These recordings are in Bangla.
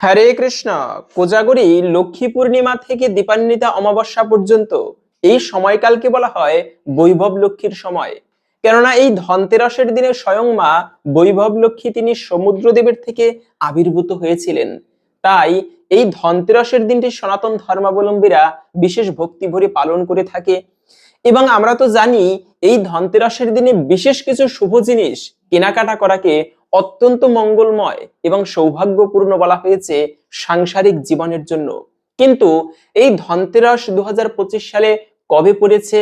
হরে কৃষ্ণ, কোজাগরী লক্ষ্মী পূর্ণিমা থেকে দীপান্বিতা অমাবস্যা পর্যন্ত। এই সময়কালকে বলা হয় বৈভব লক্ষ্মীর সময়। কেননা এই ধনতেরাসের দিনে স্বয়ং মা বৈভব লক্ষ্মী তিনি সমুদ্রদেবের থেকে আবির্ভূত হয়েছিলেন। তাই এই ধনতেরাসের দিনটি সনাতন ধর্মাবলম্বীরা বিশেষ ভক্তি ভরে পালন করে থাকে। এবং আমরা তো জানি এই ধনতেরাসের দিনে বিশেষ কিছু শুভ জিনিস কেনাকাটা করাকে অত্যন্ত মঙ্গলময় এবং সৌভাগ্যপূর্ণ বলা হয়েছে সাংসারিক জীবনের জন্য। কিন্তু এই ধনতেরাস দু হাজার পঁচিশ সালে কবে পড়েছে?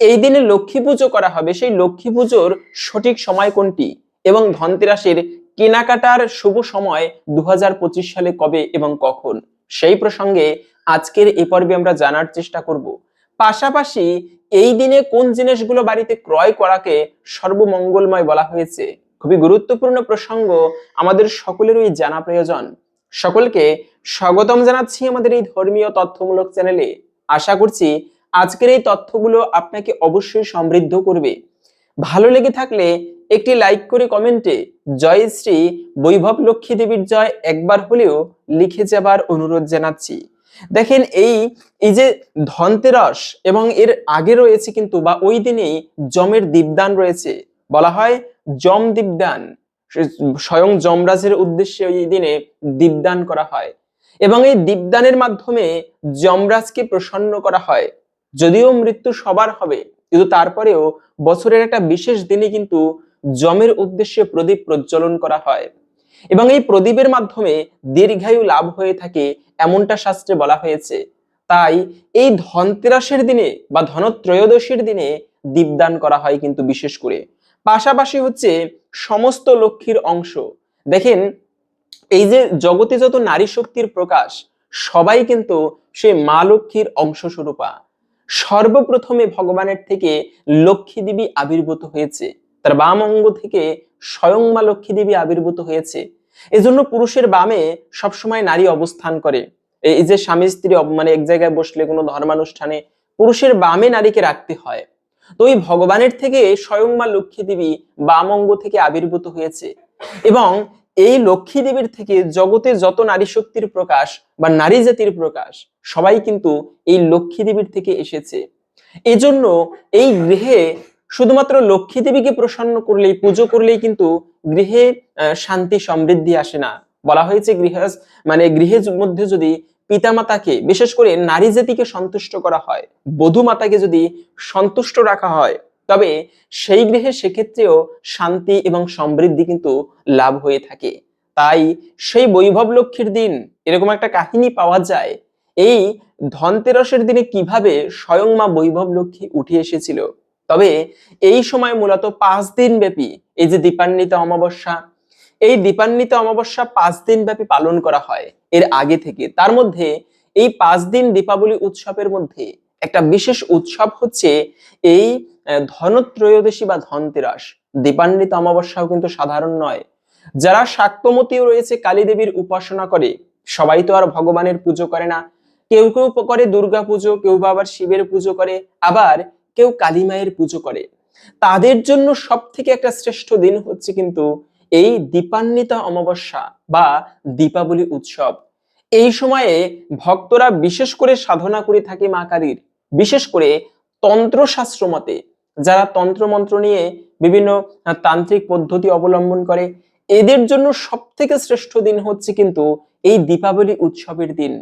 এই দিনে লক্ষ্মী পুজো করা হবে। সেই লক্ষ্মী পুজোর সঠিক সময় কোনটি? এবং ধনতেরাসের কেনাকাটার শুভ সময় দু হাজার পঁচিশ সালে কবে এবং কখন? সেই প্রসঙ্গে আজকের এই পর্বে আমরা জানার চেষ্টা করব। পাশাপাশি এই দিনে কোন জিনিসগুলো বাড়িতে ক্রয় করাকে সর্বমঙ্গলময় বলা হয়েছে? খুবই গুরুত্বপূর্ণ প্রসঙ্গ আমাদের সকলেরই জানা প্রয়োজন। সকলকে স্বাগতম জানাচ্ছি আমাদের এই ধর্মীয় তথ্যমূলক চ্যানেলে। আশা করছি আজকের এই তথ্যগুলো আপনাকে অবশ্যই সমৃদ্ধ করবে। ভালো লেগে থাকলে একটি লাইক করে কমেন্টে জয় শ্রী বৈভব লক্ষ্মী দেবীর জয় একবার হলেও লিখে যাবার অনুরোধ জানাচ্ছি। দেখেন এই এই যে ধনতেরস এবং এর আগে রয়েছে কিন্তু বা ওই দিনেই জমের দীপদান রয়েছে। বলা হয় জম দীপদান স্বয়ং যমরাজের উদ্দেশ্যে ওই দিনে দীপদান করা হয়। এবং এই দীপদানের মাধ্যমে যমরাজকে প্রসন্ন করা হয়। যদিও মৃত্যু সবার হবে, কিন্তু তারপরেও বছরের একটা বিশেষ দিনে কিন্তু যমের উদ্দেশ্যে প্রদীপ প্রজ্বলন করা হয়। এবং এই প্রদীপের মাধ্যমে দীর্ঘায়ু লাভ হয়ে থাকে এমনটা শাস্ত্রে বলা হয়েছে। তাই এই ধনতেরাসের দিনে বা ধনত্রয়োদশীর দিনে দীপদান করা হয় কিন্তু বিশেষ করে। পাশাপাশি হচ্ছে সমস্ত লক্ষ্মীর অংশ। দেখেন, এই যে জগতে যত নারী শক্তির প্রকাশ, সবাই কিন্তু সেই মা লক্ষ্মীর অংশ স্বরূপা। সর্বপ্রথমে ভগবানের থেকে লক্ষ্মী দেবী আবির্ভূত হয়েছে। তার বাম অঙ্গ থেকে স্বয়ং মা লক্ষ্মী দেবী আবির্ভূত হয়েছে। এজন্য পুরুষের বামে সবসময় নারী অবস্থান করে। এই যে স্বামী স্ত্রী মানে এক জায়গায় বসলে কোনো ধর্মানুষ্ঠানে পুরুষের বামে নারীকে রাখতে হয়। তো ওই ভগবানের থেকে স্বয়ং মা লক্ষ্মী দেবী বাম অঙ্গ থেকে আবির্ভূত হয়েছে। এবং এই লক্ষ্মী দেবীর থেকে জগতে যত নারী শক্তির প্রকাশ বা নারী জাতির প্রকাশ, সবাই কিন্তু এই লক্ষ্মী দেবীর থেকে এসেছে। এজন্য এই গৃহে শুধুমাত্র লক্ষ্মী দেবীকে প্রসন্ন করলেই, পুজো করলেই কিন্তু গৃহে শান্তি সমৃদ্ধি আসে না। বলা হয়েছে গৃহ মানে গৃহের মধ্যে যদি পিতামাতাকে, বিশেষ করে নারী জাতিকে সন্তুষ্ট করা হয়। বধূ মাতাকে যদি সন্তুষ্ট রাখা হয়, তবে সেই গৃহে সেক্ষেত্রেও শান্তি এবং সমৃদ্ধি কিন্তু লাভ হয়ে থাকে। তাই সেই বৈভব লক্ষ্মীর দিন, এরকম একটা কাহিনী পাওয়া যায়, এই ধনতেরসের দিনে কীভাবে স্বয়ং মা বৈভব লক্ষ্মী উঠে এসেছিল। তবে এই সময় মূলত পাঁচ দিন ব্যাপী এই যে দীপান্বিতা অমাবস্যা এই দীপান্বিত অমাবস্যা পাঁচ দিন ব্যাপী পালন করা হয় এর আগে থেকে। তার মধ্যে এই পাঁচ দিন দীপাবলি উৎসবের মধ্যে একটা বিশেষ উৎসব হচ্ছে এই ধনত্রয়োদশী বা ধনতেরাস। দীপান্বিত অমাবস্যাও কিন্তু সাধারণ নয়। যারা শাক্তমতীও রয়েছে কালী দেবীর উপাসনা করে, সবাই তো আর ভগবানের পুজো করে না। কেউ কেউ করে দুর্গা পুজো, কেউ বা আবার শিবের পুজো করে, আবার কেউ কালী মায়ের পুজো করে। তাদের জন্য সব থেকে একটা শ্রেষ্ঠ দিন হচ্ছে কিন্তু এই দীপান্বিতা অমাবস্যা বা দীপাবলি উৎসব। এই সময়ে ভক্তরা বিশেষ করে সাধনা করে থাকে মা কালীর। বিশেষ করে তন্ত্রশাস্ত্র মতে, যারা তন্ত্র মন্ত্র নিয়ে বিভিন্ন তান্ত্রিক পদ্ধতি অবলম্বন করে, এদের জন্য সব থেকে শ্রেষ্ঠ দিন হচ্ছে কিন্তু এই দীপাবলি উৎসবের দিন।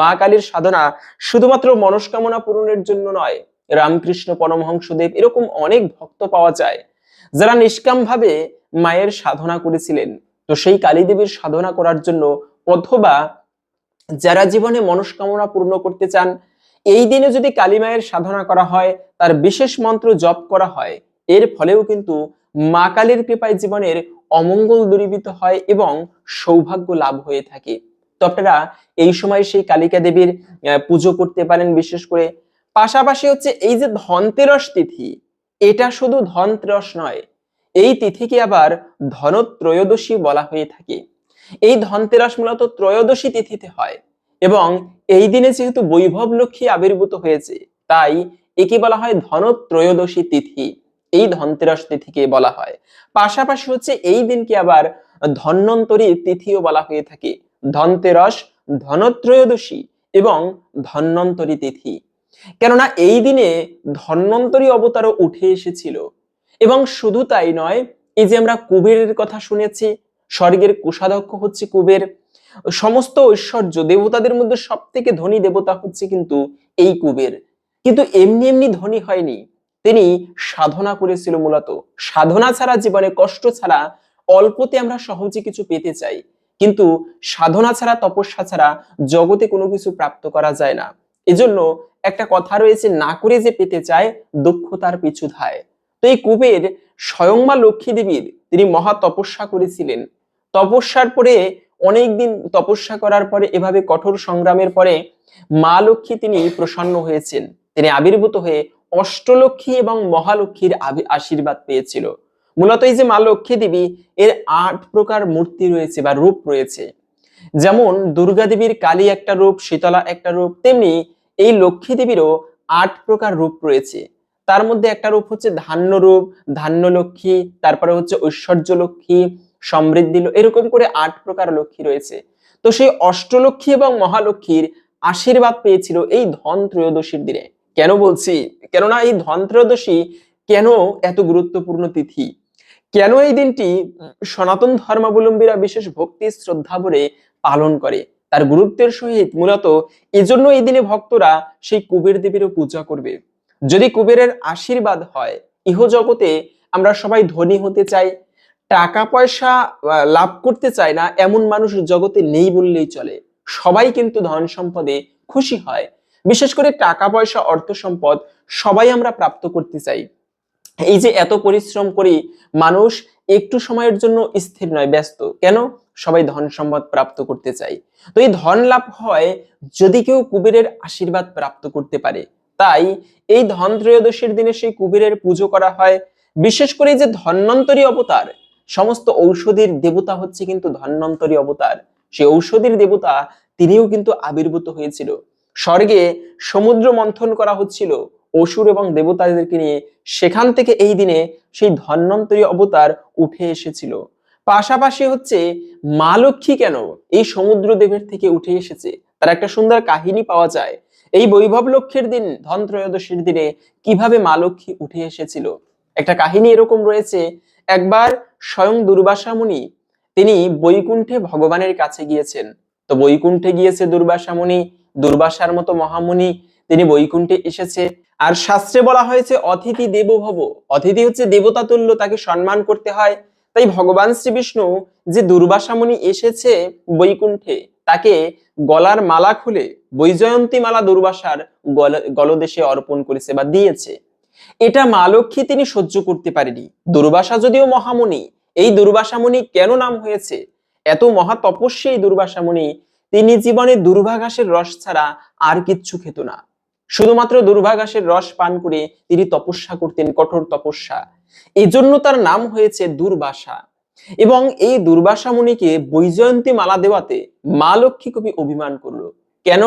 মা কালীর সাধনা শুধুমাত্র মনস্কামনা পূরণের জন্য নয়, রামকৃষ্ণ পরমহংসদেব এরকম অনেক ভক্ত পাওয়া যায়, যারা নিষ্কাম ভাবে মায়ের সাধনা করেছিলেন। তো সেই কালী দেবীর সাধনা করার জন্য অথবা যারা জীবনে মনস্কামনা পূর্ণ করতে চান, এই দিনে যদি কালী মায়ের সাধনা করা হয়, তার বিশেষ মন্ত্র জপ করা হয়, এর ফলেও কিন্তু মা কালীর কৃপায় জীবনের অমঙ্গল দূরীভূত হয় এবং সৌভাগ্য লাভ হয়ে থাকে। তো আপনারা এই সময় সেই কালিকা দেবীর পুজো করতে পারেন বিশেষ করে। পাশাপাশি হচ্ছে এই যে ধনতেরস তিথি, এটা শুধু ধনতেরস নয় এই তিথিকে আবার ধনত্রয়োদশী বলা হয়ে থাকে। এই ধনতেরাস মূলত ত্রয়োদশী তিথিতে হয় এবং এই দিনে যেহেতু বৈভব লক্ষ্মী আবির্ভূত হয়েছে, তাই একে বলা হয় ধনত্রয়োদশী তিথি। এই ধনতেরাস তিথিকে বলা হয়। পাশাপাশি হচ্ছে এই দিনকে আবার ধন্বন্তরী তিথিও বলা হয়ে থাকে। ধনতেরস, ধনত্রয়োদশী এবং ধন্যন্তরী তিথি। কেননা এই দিনে ধন্যন্তরী অবতারও উঠে এসেছিল। এবং শুধু তাই নয়, এই যে আমরা কুবেরের কথা শুনেছি, স্বর্গের কোষাধ্যক্ষ হচ্ছে কুবের, সমস্ত ঐশ্বর্য, দেবতাদের মধ্যে সব থেকে ধনী দেবতা হচ্ছে কিন্তু এই কুবের। কিন্তু এমনি এমনি ধনী হয়নি। তিনি সাধনা করেছিল মূলত। সাধনা ছাড়া জীবনে কষ্ট ছাড়া অল্পতে আমরা সহজে কিছু পেতে চাই। কিন্তু সাধনা ছাড়া, তপস্যা ছাড়া জগতে কোনো কিছু প্রাপ্ত করা যায় না। এজন্য একটা কথা রয়েছে, না করে যে পেতে চায়, দুঃখ তার পিছু ধায়। তো এই কুবের স্বয়ং মা লক্ষ্মী দেবীর তিনি মহা তপস্যা করেছিলেন। তপস্যার পরে অনেকদিন তপস্যা করার পরে, এভাবে কঠোর সংগ্রামের পরে মা লক্ষ্মী তিনি প্রসন্ন হয়েছেন। তিনি আবির্ভূত হয়ে অষ্টলক্ষ্মী এবং মহালক্ষ্মীর আশীর্বাদ পেয়েছিল। মূলত এই যে মা লক্ষ্মী দেবী, এর আট প্রকার মূর্তি রয়েছে বা রূপ রয়েছে। যেমন দুর্গা দেবীর কালী একটা রূপ, শীতলা একটা রূপ, তেমনি এই লক্ষ্মী দেবীরও আট প্রকার রূপ রয়েছে। তার মধ্যে একটা রূপ হচ্ছে ধান্য রূপ ধান্য লক্ষ্মী তারপরে হচ্ছে ঐশ্বর্য লক্ষ্মী সমৃদ্ধি এরকম করে আট প্রকার লক্ষ্মী রয়েছে। তো সেই অষ্টলক্ষ্মী এবং মহালক্ষ্মীর আশীর্বাদ পেয়েছিল এই ধন ত্রয়োদশীর দিনে। কেন বলছি? কেননা এই ধন ত্রয়োদশী কেন এত গুরুত্বপূর্ণ তিথি? কেন এই দিনটি সনাতন ধর্মাবলম্বীরা বিশেষ ভক্তি শ্রদ্ধা ভরে পালন করে? তার গুরুত্বের সহিত মূলত এজন্য এই দিনে ভক্তরা সেই কুবের দেবীরও পূজা করবে। যদি কুবেরের আশীর্বাদ হয়, ইহজগতে আমরা সবাই ধনী হতে চাই, টাকা পয়সা লাভ করতে চায় না, এমন মানুষ জগতে নেই বললেই চলে। সবাই কিন্তু ধন সম্পদে খুশি হয়। বিশেষ করে টাকা পয়সা, অর্থ সম্পদ সবাই আমরা প্রাপ্ত করতে চাই। এই যে এত পরিশ্রম করি, মানুষ একটু সময়ের জন্য স্থির নয়, ব্যস্ত। কেন? সবাই ধন সম্পদ প্রাপ্ত করতে চাই। তো এই ধন লাভ হয় যদি কেউ কুবেরের আশীর্বাদ প্রাপ্ত করতে পারে। তাই এই ধন ত্রয়োদশীর দিনে সেই কুবেরের পুজো করা হয়। বিশেষ করে যে ধন্বন্তরী অবতার, সমস্ত ঔষধির দেবতা হচ্ছে কিন্তু ধন্বন্তরী অবতার। সেই ঔষধির দেবতা তিনিও কিন্তু আবির্ভূত হয়েছিল। স্বর্গে সমুদ্র মন্থন করা হচ্ছিল অসুর এবং দেবতাদেরকে নিয়ে। সেখান থেকে এই দিনে সেই ধন্বন্তরী অবতার উঠে এসেছিল। পাশাপাশি হচ্ছে মা লক্ষ্মী কেন এই সমুদ্র দেবের থেকে উঠে এসেছে। তার একটা সুন্দর কাহিনী পাওয়া যায়। এই বৈভব লক্ষ্মীর দিন ধন ত্রয়োদশীর দিনে কীভাবে মা লক্ষ্মী উঠে এসেছিল? একটা কাহিনী এরকম রয়েছে, একবার স্বয়ং দুর্বাসা মুনি, তিনি বৈকুণ্ঠে ভগবানের কাছে গিয়েছেন। তো বৈকুণ্ঠে গিয়েছে দুর্বাসা মুনি, দুর্বাসার মতো মহামুনি, তিনি বৈকুণ্ঠে এসেছে। আর শাস্ত্রে বলা হয়েছে, অতিথি দেবভব। অতিথি হচ্ছে দেবতা তুল্য, তাকে সম্মান করতে হয়। তাই ভগবান শ্রী বিষ্ণু যে দুর্বাসা মুনি এসেছে বৈকুণ্ঠে তাকে গলার মালা খুলে বৈজয়ন্তী মালা দুর্বাসার গলদেশে অর্পণ করেছে বা দিয়েছে। এটা মা লক্ষ্মী তিনি সহ্য করতে পারেনি। দুর্বাসা যদিও মহামুনি এই দুর্বাসা মুনি কেন নাম হয়েছে? এত মহা তপস্বী এই দুর্বাসা মুনি তিনি জীবনে দুর্ভাঘাসের রস ছাড়া আর কিচ্ছু খেত না। শুধুমাত্র দুর্ভাঘাসের রস পান করে তিনি তপস্যা করতেন কঠোর তপস্যা। এজন্য তার নাম হয়েছে দুর্বাসা। এবং এই দুর্বাসা মুনিকে বৈজয়ন্তী মালা দেওয়াতে মা লক্ষ্মী কবি অভিমান করল। কেন?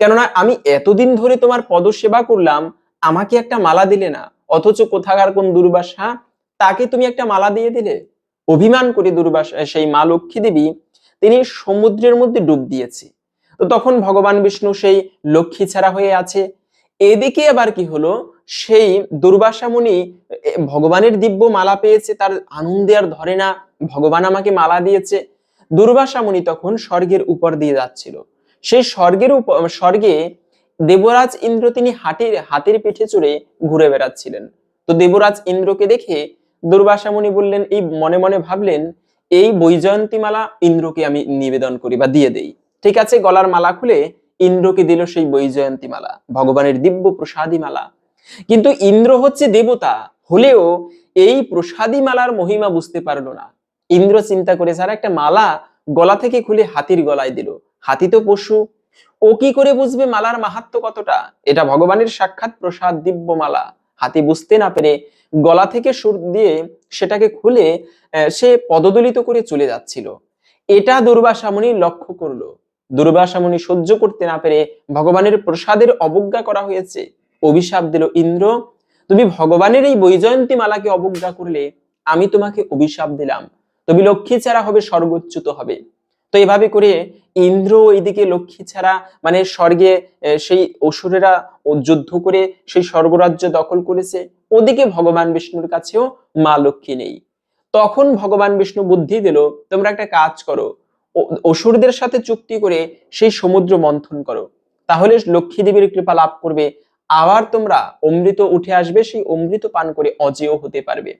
কেননা আমি এতদিন ধরে তোমার পদসেবা করলাম, আমাকে একটা মালা দিলে না, অথচ কোথাকার কোন দুর্বাসা তাকে তুমি একটা মালা দিয়ে দিলে? অভিমান করে দুর্বাসা সেই মা লক্ষ্মী দেবী তিনি সমুদ্রের মধ্যে ডুব দিয়েছে। তো তখন ভগবান বিষ্ণু সেই লক্ষ্মী ছাড়া হয়ে আছে। এদিকে আবার কি হলো? সেই দুর্বাসা মুনি ভগবানের দিব্য মালা পেয়েছে, তার আনন্দে আর ধরে না, ভগবান আমাকে মালা দিয়েছে। দুর্বাসা মুনি তখন স্বর্গের উপর দিয়ে যাচ্ছিল। সেই স্বর্গের উপর স্বর্গে দেবরাজ ইন্দ্র তিনি হাতির হাতের পিঠে চড়ে ঘুরে বেড়াচ্ছিলেন। তো দেবরাজ ইন্দ্রকে দেখে দুর্বাসা মুনি বললেন, এই মনে মনে ভাবলেন, এই বৈজয়ন্তী মালা ইন্দ্রকে আমি নিবেদন করি বা দিয়ে দেই। ঠিক আছে, গলার মালা খুলে ইন্দ্রকে দিল সেই বৈজয়ন্তী মালা ভগবানের দিব্য প্রসাদী মালা কিন্তু ইন্দ্র হচ্ছে দেবতা, হলেও এই প্রসাদী মালার মহিমা বুঝতে পারল না। ইন্দ্র চিন্তা করে, স্যার, একটা মালা গলা থেকে খুলে হাতির গলায় দিল। হাতি তো পশু। ও কি করে বুঝবে মালার মাহাত্ম কতটা? এটা ভগবানের সাক্ষাৎ প্রসাদ দিব্য মালা হাতি বুঝতে না পেরে গলা থেকে সুর দিয়ে সেটাকে খুলে সে পদদলিত করে চলে যাচ্ছিল। এটা দুর্বাসামনি লক্ষ্য করল। দুর্বাসা মুনি সহ্য করতে না পেরে ভগবানের প্রসাদের অবজ্ঞা করা হয়েছে। অভিশাপ দিল ইন্দ্র, তুমি ভগবানের এই বৈজয়ন্তী মালাকে অবজ্ঞা করলে আমি তোমাকে অভিশাপ দিলাম। তুমি লক্ষ্মী ছাড়া হবে, স্বর্গচ্যুত হবে। তো এভাবে করে ইন্দ্র ওইদিকে লক্ষ্মী ছাড়া মানে স্বর্গে সেই অসুরেরা যুদ্ধ করে সেই স্বর্গরাজ্য দখল করেছে। ওদিকে ভগবান বিষ্ণুর কাছেও মা লক্ষ্মী নেই। তখন ভগবান বিষ্ণু বুদ্ধি দিল, তোমরা একটা কাজ করো অসুরদের সাথে চুক্তি করে সেই সমুদ্র মন্থন করো। তাহলে লক্ষ্মী দেবীর কৃপা লাভ করবে। আবার তোমরা অমৃত উঠে আসবে, সেই অমৃত পান করে অজেয় হতে পারবে।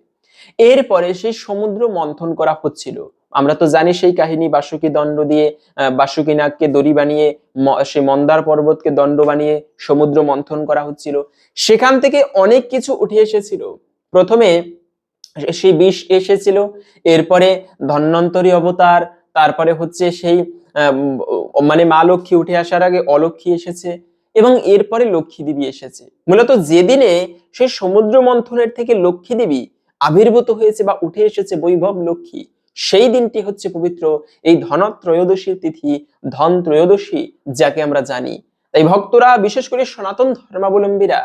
এরপরে সেই সমুদ্র মন্থন করা হচ্ছিল। আমরা তো জানি সেই কাহিনী, বাসুকি দণ্ড দিয়ে বাসুকি নাগকে দড়ি বানিয়ে সেই মন্দার পর্বতকে দণ্ড বানিয়ে সমুদ্র মন্থন করা হচ্ছিল। সেখান থেকে অনেক কিছু উঠে এসেছিল। প্রথমে সেই বিষ এসেছিল। এরপরে ধন্বন্তরী অবতার তারপরে হচ্ছে সেই মানে মা লক্ষ্মী উঠে আসার আগে অলক্ষ্মী এসেছে এবং এরপরে লক্ষ্মী দেবী এসেছে। মূলত যেদিনে সেই সমুদ্র মন্থনের থেকে লক্ষ্মী দেবী আবির্ভূত হয়েছে বা উঠে এসেছে বৈভব লক্ষ্মী, সেই দিনটি হচ্ছে পবিত্র এই ধনত্রয়োদশীর তিথি ধন ত্রয়োদশী যাকে আমরা জানি। তাই ভক্তরা, বিশেষ করে সনাতন ধর্মাবলম্বীরা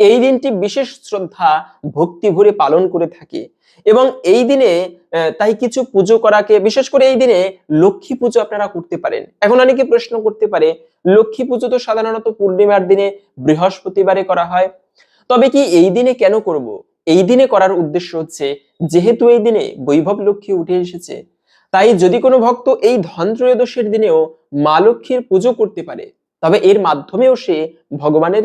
এই দিনটি বিশেষ শ্রদ্ধা, ভক্তি ভরে পালন করে থাকে। এবং এই দিনে তাই কিছু পুজো করাকে, বিশেষ করে এই দিনে লক্ষ্মী পুজো আপনারা করতে পারেন। এখন অনেকে প্রশ্ন করতে পারে, লক্ষ্মী পুজো তো সাধারণত পূর্ণিমার দিনে বৃহস্পতিবারে করা হয়। তবে কি এই দিনে কেন করব? এই দিনে করার উদ্দেশ্য হচ্ছে, যেহেতু এই দিনে বৈভব লক্ষ্মী উঠে এসেছে, তাই যদি কোনো ভক্ত এই ধন ত্রয়োদশীর দিনেও মা লক্ষ্মীর পুজো করতে পারে তবে এর মাধ্যমেও সে ভগবানের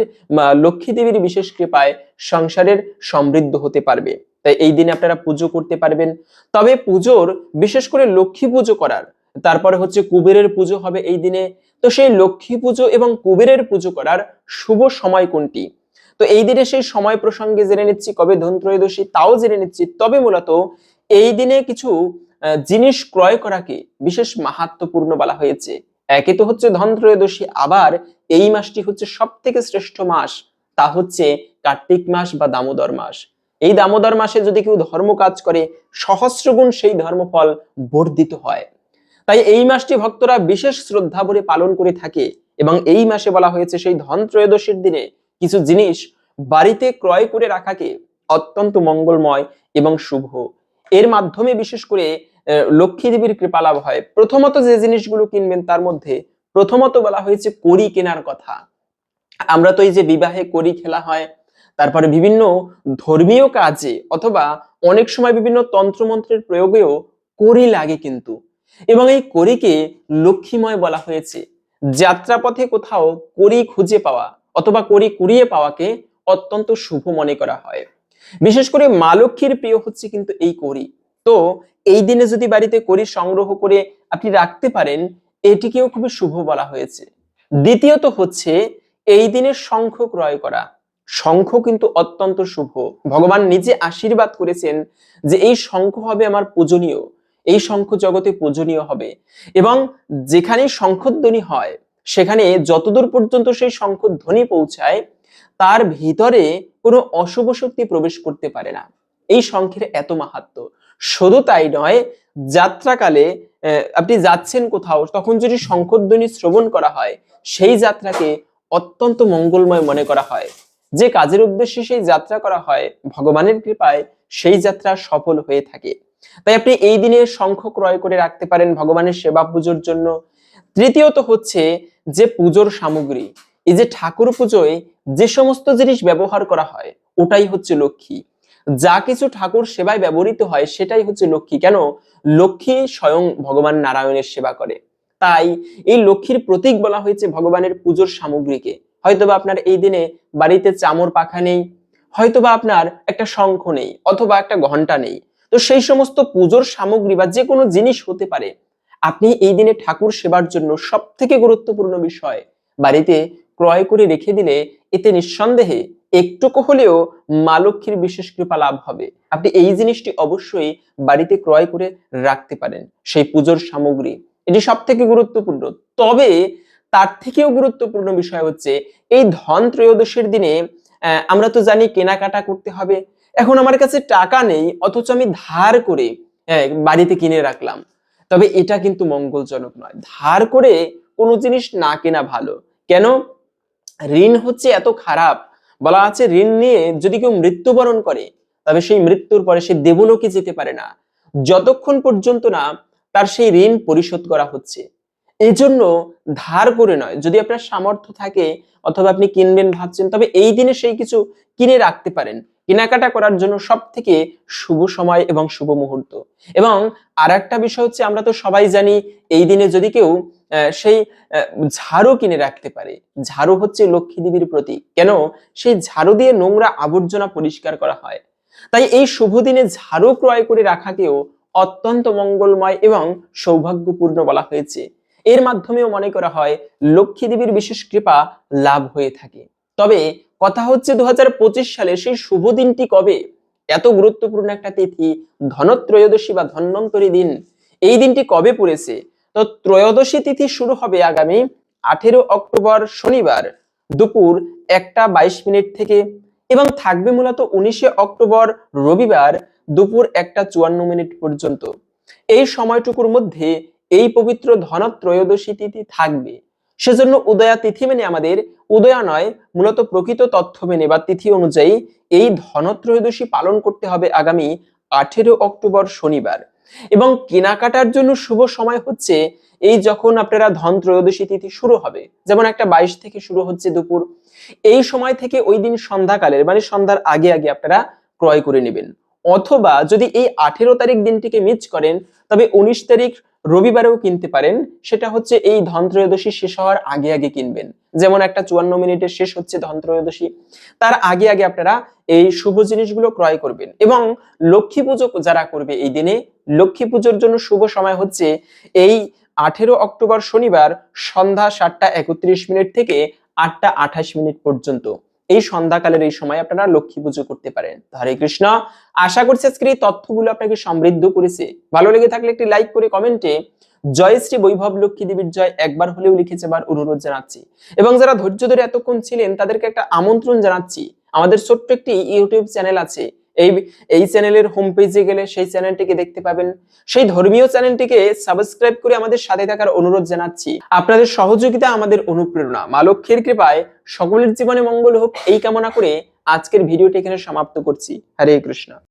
লক্ষ্মী দেবীর বিশেষ কৃপায় সংসারের সমৃদ্ধ হতে পারবে। তাই এই দিনে আপনারা পুজো করতে পারবেন। তবে পুজোর, বিশেষ করে লক্ষ্মী পুজো করার, তারপরে হচ্ছে কুবেরের পুজো হবে এই দিনে। তো সেই লক্ষ্মী পুজো এবং কুবেরের পুজো করার শুভ সময় কোনটি? তো এই দিনে সেই সময় প্রসঙ্গে জেনে নিচ্ছি, কবে ধন ত্রয়োদশী তাও জেনে নিচ্ছি। তবে মূলত এই দিনে কিছু জিনিস ক্রয় করাকে বিশেষ মাহাত্মপূর্ণ বলা হয়েছে। একে তো হচ্ছে ধন ত্রয়োদশী আবার এই মাসটি হচ্ছে সব থেকে শ্রেষ্ঠ মাস। তা হচ্ছে কার্তিক মাস বা দামোদর মাস। এই দামোদর মাসে যদি কেউ ধর্ম কাজ করে, সহস্রগুণ সেই ধর্মফল বর্ধিত হয়। তাই এই মাসটি ভক্তরা বিশেষ শ্রদ্ধা ভরে পালন করে থাকে এবং এই মাসে বলা হয়েছে সেই ধন ত্রয়োদশীর দিনে কিছু জিনিস বাড়িতে ক্রয় করে রাখাকে অত্যন্ত মঙ্গলময় এবং শুভ। এর মাধ্যমে বিশেষ করে লক্ষ্মী দেবীর কৃপা লাভ হয়। প্রথমত যে জিনিসগুলো কিনবেন তার মধ্যে প্রথমত বলা হয়েছে কড়ি কেনার কথা। আমরা তো এই যে বিবাহে কড়ি খেলা হয়, তারপরে বিভিন্ন ধর্মীয় কাজে অথবা অনেক সময় বিভিন্ন তন্ত্রমন্ত্রের প্রয়োগেও কড়ি লাগে কিন্তু। এবং এই কড়িকে লক্ষ্মীময় বলা হয়েছে। যাত্রাপথে কোথাও কড়ি খুঁজে পাওয়া অথবা কড়ি কুড়িয়ে পাওয়াকে অত্যন্ত শুভ মনে করা হয়। বিশেষ করে মা লক্ষ্মীর প্রিয় হচ্ছে কিন্তু এই কড়ি। তো এই দিনে যদি বাড়িতে করি সংগ্রহ করে আপনি রাখতে পারেন, এটিকেও খুবই শুভ বলা হয়েছে। দ্বিতীয়ত হচ্ছে, এই দিনে শঙ্খ ক্রয় করা। শঙ্খ কিন্তু অত্যন্ত শুভ। ভগবান নিজে আশীর্বাদ করেছেন যে এই শঙ্খ হবে আমার পূজনীয়, এই শঙ্খ জগতে পূজনীয় হবে। এবং যেখানে শঙ্খধ্বনি হয়, সেখানে যতদূর পর্যন্ত সেই শঙ্খধ্বনি পৌঁছায়, তার ভিতরে কোনো অশুভ শক্তি প্রবেশ করতে পারে না। এই শঙ্খের এত মাহাত্ম। শুধু তাই নয়, যাত্রাকালে আপনি যাচ্ছেন কোথাও, তখন যদি শঙ্খধ্বনি শ্রবণ করা হয়, সেই যাত্রাকে অত্যন্ত মঙ্গলময় মনে করা হয়। যে কাজের উদ্দেশ্যে সেই যাত্রা করা হয়, ভগবানের কৃপায় সেই যাত্রা সফল হয়ে থাকে। তাই আপনি এই দিনে শঙ্খ ক্রয় করে রাখতে পারেন ভগবানের সেবা পুজোর জন্য। তৃতীয়ত হচ্ছে যে পুজোর সামগ্রী। এই যে ঠাকুর পুজোয় যে সমস্ত জিনিস ব্যবহার করা হয়, ওটাই হচ্ছে লক্ষ্মী। যা কিছু ঠাকুর সেবায় ব্যবহৃত হয় সেটাই হচ্ছে লক্ষ্মী। কেন? লক্ষ্মী স্বয়ং ভগবান নারায়ণের সেবা করে। তাই এই লক্ষ্মীর প্রতীক বলা হয়েছে ভগবানের পুজোর সামগ্রীকে। হয়তোবা আপনার এই দিনে বাড়িতে চামর পাখা নেই, হয়তোবা আপনার একটা শঙ্খ নেই, অথবা একটা ঘণ্টা নেই। তো সেই সমস্ত পুজোর সামগ্রী বা যে কোনো জিনিস হতে পারে। আপনি এই দিনে ঠাকুর সেবার জন্য সব থেকে গুরুত্বপূর্ণ বিষয় বাড়িতে ক্রয় করে রেখে দিলে এতে নিঃসন্দেহে একটুকু হলেও মা লক্ষ্মীর বিশেষ কৃপা লাভ হবে। আপনি এই জিনিসটি অবশ্যই বাড়িতে ক্রয় করে রাখতে পারেন, সেই পুজোর সামগ্রী। এটি সব থেকে গুরুত্বপূর্ণ। তবে তার থেকেও গুরুত্বপূর্ণ বিষয় হচ্ছে, এই ধন ত্রয়োদশীর দিনে আমরা তো জানি কেনাকাটা করতে হবে। এখন আমার কাছে টাকা নেই, অথচ আমি ধার করে বাড়িতে কিনে রাখলাম। তবে এটা কিন্তু মঙ্গলজনক নয়। ধার করে কোনো জিনিস না কেনা ভালো। কেন? ঋণ হচ্ছে এত খারাপ বলা আছে, ঋণ নিয়ে যদি কেউ মৃত্যুবরণ করে, তবে সেই মৃত্যুর পরে সে দেবলোকে যেতে পারে না। যতক্ষণ পর্যন্ত না তার সেই ঋণ পরিশোধ করা হচ্ছে। এই জন্য ধার করে নয়। যদি আপনার সামর্থ্য থাকে অথবা আপনি কিনবেন ভাবছেন, তবে এই দিনে সেই কিছু কিনে রাখতে পারেন। কেনাকাটা করার জন্য সব থেকে শুভ সময় এবং শুভ মুহূর্ত। এবং আর একটা বিষয় হচ্ছে, আমরা তো সবাই জানি, এই দিনে যদি কেউ সেই ঝাড়ু কিনে রাখতে পারে। ঝাড়ু হচ্ছে লক্ষ্মী দেবীর প্রতীক। কেন? সেই ঝাড়ু দিয়ে নোংরা আবর্জনা পরিষ্কার করা হয়। তাই এই শুভ দিনে ঝাড়ু ক্রয় করে রাখাকেও অত্যন্ত মঙ্গলময় এবং সৌভাগ্যপূর্ণ বলা হয়েছে। এর মাধ্যমেও মনে করা হয়, লক্ষ্মী দেবীর বিশেষ কৃপা লাভ হয়ে থাকে। তবে কথা হচ্ছে দু হাজার পঁচিশ সালে সেই শুভ দিনটি কবে? এত গুরুত্বপূর্ণ একটা তিথি, ধনত্রয়োদশী বা ধন্বন্তরী দিন, এই দিনটি কবে পড়েছে? তো ত্রয়োদশী তিথি শুরু হবে আগামী আঠেরো অক্টোবর শনিবার দুপুর একটা বাইশ মিনিট থেকে এবং থাকবে মূলত উনিশে অক্টোবর রবিবার দুপুর একটা চুয়ান্ন মিনিট পর্যন্ত। এই সময়টুকুর মধ্যে এই পবিত্র ধনত্রয়োদশী তিথি থাকবে। সেজন্য উদয়া তিথি মেনে আমাদের উদয়া নয়, মূলত প্রকৃত তথ্য মেনে বা তিথি অনুযায়ী এই ধনত্রয়োদশী পালন করতে হবে আগামী আঠেরো অক্টোবর শনিবার। এবং কেনাকাটার জন্য শুভ সময় হচ্ছে এই যখন আপনারা ধন ত্রয়োদশী তিথি শুরু হবে। যেমন একটা বাইশ থেকে শুরু হচ্ছে দুপুর। এই সময় থেকে ওই দিন সন্ধ্যাকালের মানে সন্ধ্যার আগে আগে আপনারা ক্রয় করে নেবেন। অথবা যদি এই আঠেরো তারিখ দিনটিকে মিস করেন, তবে উনিশ তারিখ রবিবারেও কিনতে পারেন, সেটা হচ্ছে এই ধনত্রয়োদশী শেষ হওয়ার আগে আগে কিনবেন। যেমন একটা চুয়ান্ন মিনিটের শেষ হচ্ছে ধনত্রয়োদশী, তার আগে আগে আপনারা এই শুভ জিনিসগুলো ক্রয় করবেন এবং লক্ষ্মী পুজো যারা করবে এই দিনে, লক্ষ্মী পুজোর জন্য শুভ সময় হচ্ছে এই আঠেরো অক্টোবর শনিবার সন্ধ্যা সাতটা একত্রিশ মিনিট থেকে আটটা আঠাশ মিনিট পর্যন্ত। এই সন্ধ্যাকালের এই সময় আপনারা লক্ষ্মী পুজো করতে পারেন। হরে কৃষ্ণ। আশা করছি আজকের এই তথ্যগুলো আপনাকে সমৃদ্ধ করেছে। ভালো লেগে থাকলে একটি লাইক করে কমেন্টে জয় শ্রী বৈভব লক্ষ্মী দেবীর জয় একবার হলেও লিখে যাবার অনুরোধ জানাচ্ছি। এবং যারা ধৈর্য ধরে এতক্ষণ ছিলেন, তাদেরকে একটা আমন্ত্রণ জানাচ্ছি। আমাদের ছোট্ট একটি ইউটিউব চ্যানেল আছে এই এই চ্যানেলের হোম পেজে গেলে সেই চ্যানেলটিকে দেখতে পাবেন। সেই ধর্মীয় চ্যানেলটিকে সাবস্ক্রাইব করে আমাদের সাথে থাকার অনুরোধ জানাচ্ছি। আপনাদের সহযোগিতা আমাদের অনুপ্রেরণা। মা লক্ষ্মীর কৃপায় সকলের জীবনে মঙ্গল হোক, এই কামনা করে আজকের ভিডিওটি এখানে সমাপ্ত করছি। হরে কৃষ্ণ।